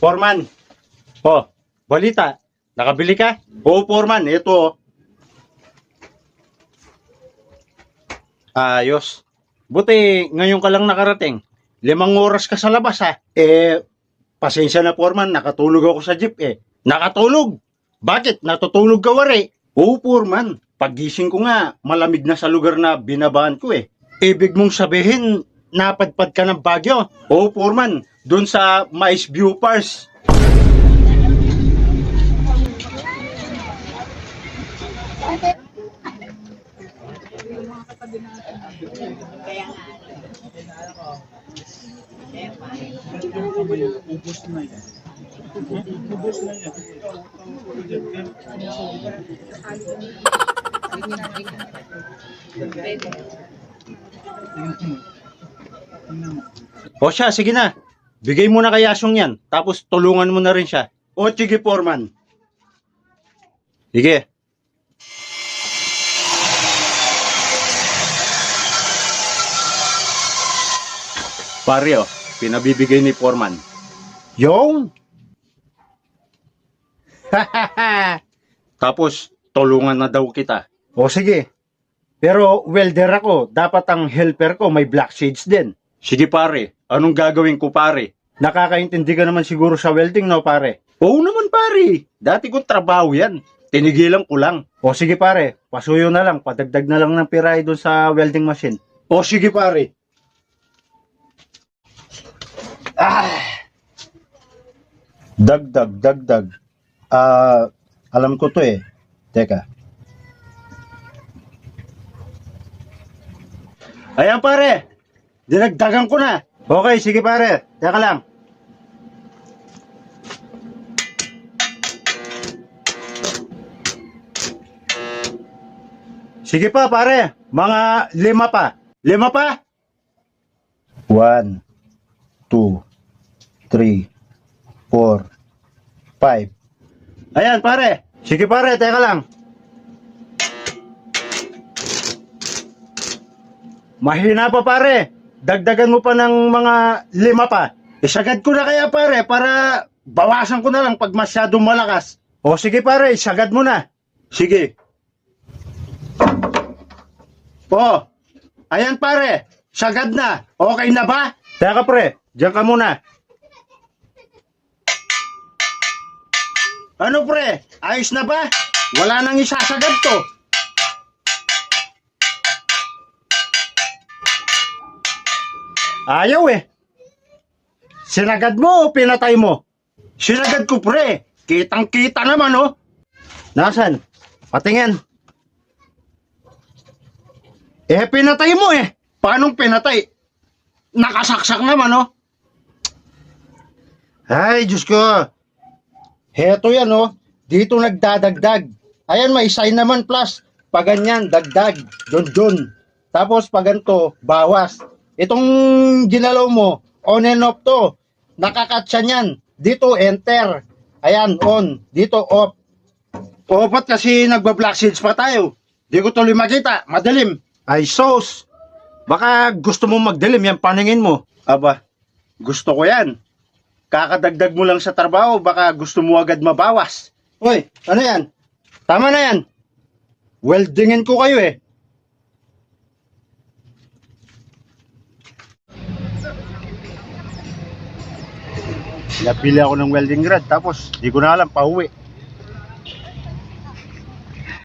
Foreman. Oh, balita. Nakabili ka? Oo, Foreman. Ito. oh. Ayos. Buti, ngayon ka lang nakarating. Limang oras ka sa labas, ha? Eh, pasensya na, Foreman. Nakatulog ako sa jeep, eh. Nakatulog? Bakit? Natutulog ka, wari? Oo, Foreman. Pagising ko nga, malamig na sa lugar na binabaan ko, eh. Ibig mong sabihin, napadpad ka ng Bagyo? Oo, Foreman. Doon sa Mais View Pars. O siya, sige na. Bigay mo na kay Asyong yan. Tapos tulungan mo na rin siya. O sige, Foreman. Sige. Pare, oh, pinabibigay ni Foreman. Yung? Tapos, tulungan na daw kita. O sige. Pero welder ako, dapat ang helper ko may black shades din. Sige pare, anong gagawin ko pare? Nakakaintindi ka naman siguro sa welding, no pare? Oo naman pare, dati kong trabaho yan. Tinigilan ko lang. O sige pare, pasuyo na lang, padagdag na lang ng piray doon sa welding machine. O sige pare. Ah! Dagdag, dagdag. Ah, alam ko to eh. Teka. Ayan pare, dinagdagan ko na. Okay, sige pare, teka lang. Sige pa pare, mga lima pa. Lima pa? One, two, three, four, five. Ayan pare, sige pare, teka lang. Mahina pa pare. Dagdagan mo pa ng mga lima pa. Isagad ko na kaya pare para bawasan ko na lang pag masyadong malakas. O sige pare, isagad mo na. Sige. O, ayan pare, sagad na. Okay na ba? Teka pre, diyan ka muna. Ano pre, ayos na ba? Wala nang isasagad to. Ayaw eh. Sinagad mo o pinatay mo? Sinagad ko pre. Kitang kita naman oh. Nasaan? Patingin. Eh pinatay mo eh. Paanong pinatay? Nakasaksak naman oh. Ay, Diyos ko. Heto yan oh. Dito nagdadagdag. Ayan, may sign naman plus. Pag ganyan, dagdag. Dun dun. Tapos pag ganito, bawas. Itong ginalaw mo, on and off to. Nakakatsa niyan. Dito, enter. Ayan, on. Dito, off. O, ba't kasi nagba-black seeds pa tayo? Di ko tuloy makita. Madilim. Ay, sos. Baka gusto mo magdilim yan paningin mo. Aba, gusto ko yan. Kakadagdag mo lang sa trabaho, baka gusto mo agad mabawas. Hoy, ano yan? Tama na yan. Weldingin ko kayo eh. Napili ako ng welding rod tapos di ko na alam pauwi.